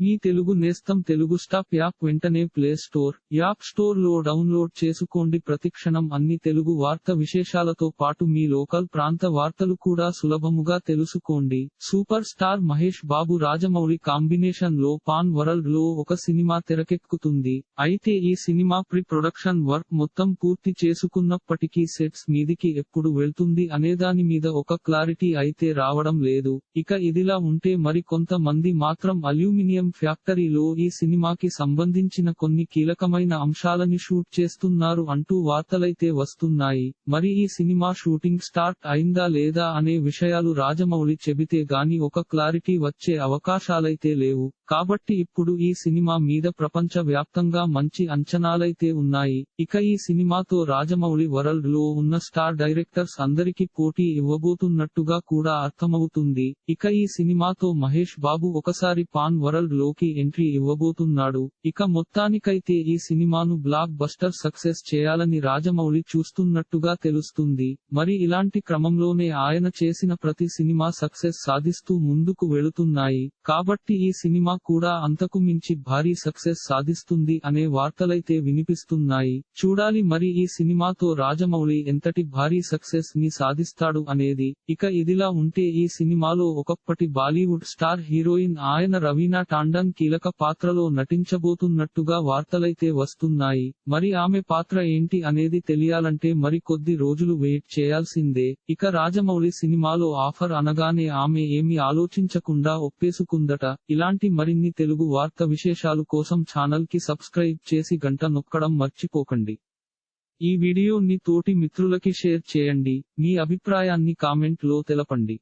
మీ తెలుగు నేస్తం Telugu stop app వెంటనే play store app స్టోర్లో డౌన్లోడ్ చేసుకోండి. ప్రతిక్షణం అన్ని తెలుగు వార్త విశేషాలతో పాటు మీ లోకల్ ప్రాంత వార్తలు కూడా సులభముగా తెలుసుకోండి. సూపర్ స్టార్ మహేష్ బాబు రాజమౌళి కాంబినేషన్లో పాన్ వరల్డ్లో ఒక సినిమా తెరకెక్కుతుంది. అయితే ఈ సినిమా ప్రీ ప్రొడక్షన్ వర్క్ మొత్తం పూర్తి చేసుకున్నప్పటికీ సెట్స్ మీదికి ఎప్పుడు వెళ్తుంది అనేదాని మీద ఒక క్లారిటీ అయితే రావడం లేదు. ఇక ఇదిలా ఉంటే మరి కొంతమంది మాత్రం అల్యూమినియం ఫ్యాక్టరీలో ఈ సినిమాకి సంబంధించిన కొన్ని కీలకమైన అంశాలని షూట్ చేస్తున్నారు అంటూ వార్తలైతే వస్తున్నాయి. మరి ఈ సినిమా షూటింగ్ స్టార్ట్ అయిందా లేదా అనే విషయాలు రాజమౌళి చెబితే గాని ఒక క్లారిటీ వచ్చే అవకాశాలైతే లేవు. కాబట్టి ఇప్పుడు ఈ సినిమా మీద ప్రపంచ వ్యాప్తంగా మంచి అంచనాలైతే ఉన్నాయి. ఇక ఈ సినిమాతో రాజమౌళి వరల్డ్లో ఉన్న స్టార్ డైరెక్టర్స్ అందరికీ పోటీ ఇవ్వబోతున్నట్టుగా కూడా అర్థమవుతుంది. ఇక ఈ సినిమాతో మహేష్ బాబు ఒకసారి పాన్ వరల్డ్ లోకి ఎంట్రీ ఇవ్వబోతున్నాడు. ఇక మొత్తానికైతే ఈ సినిమాను బ్లాక్ బస్టర్ సక్సెస్ చేయాలని రాజమౌళి చూస్తున్నట్టుగా తెలుస్తుంది. మరి ఇలాంటి క్రమంలోనే ఆయన చేసిన ప్రతి సినిమా సక్సెస్ సాధిస్తూ ముందుకు వెళుతున్నాయి. కాబట్టి ఈ సినిమా కూడా అంతకు మించి భారీ సక్సెస్ సాధిస్తుంది అనే వార్తలైతే వినిపిస్తున్నాయి. చూడాలి మరి ఈ సినిమాతో రాజమౌళి ఎంతటి భారీ సక్సెస్ని సాధిస్తాడు అనేది. ఇక ఇదిలా ఉంటే ఈ సినిమాలో ఒకప్పటి బాలీవుడ్ స్టార్ హీరోయిన్ ఆయన రవీనా టాండన్ కీలక పాత్రలో నటించబోతున్నట్టుగా వార్తలైతే వస్తున్నాయి. మరి ఆమె పాత్ర ఏంటి అనేది తెలియాలంటే మరి కొద్ది రోజులు వెయిట్ చేయాల్సిందే. ఇక రాజమౌళి సినిమాలో ఆఫర్ అనగానే ఆమె ఏమి ఆలోచించకుండా ఒప్పేసుకుందట. ఇలాంటి మరిన్ని తెలుగు వార్త విశేషాలు కోసం ఛానల్కి సబ్స్క్రైబ్ చేసి గంట నొక్కడం మర్చిపోకండి. ఈ వీడియోని తోటి మిత్రులకి షేర్ చేయండి. మీ అభిప్రాయాన్ని కామెంట్లో తెలపండి.